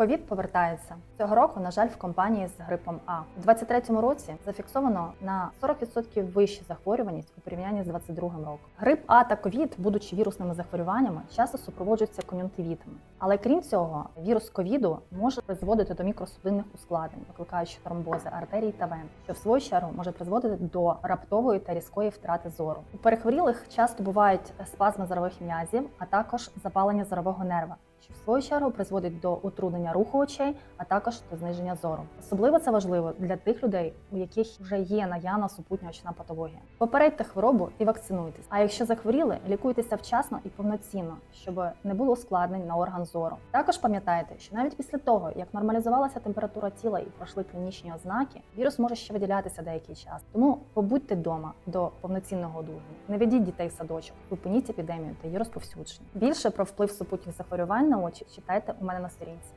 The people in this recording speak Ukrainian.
Ковід повертається цього року. На жаль, в компанії з грипом А у 23-му році зафіксовано на 40% вищу захворюваність у порівнянні з 22-м роком. Грип А та ковід, будучи вірусними захворюваннями, часто супроводжуються кон'юнктивітами. Але крім цього, вірус ковіду може призводити до мікросудинних ускладнень, викликаючи тромбози артерій та вен, що в свою чергу може призводити до раптової та різкої втрати зору. У перехворілих часто бувають спазми зорових м'язів, а також запалення зорового нерва що в свою чергу призводить до утруднення руху очей, а також до зниження зору. Особливо це важливо для тих людей, у яких вже є наявна супутня очна патологія. Попередьте хворобу і вакцинуйтесь. А якщо захворіли, лікуйтеся вчасно і повноцінно, щоб не було ускладнень на орган зору. Також пам'ятайте, що навіть після того, як нормалізувалася температура тіла і пройшли клінічні ознаки, вірус може ще виділятися деякий час. Тому побудьте вдома до повноцінного одужання. Не ведіть дітей в садочок, зупиніть епідемію та її розповсюдження. Більше про вплив супутніх захворювань на очі читайте у мене на сторінці.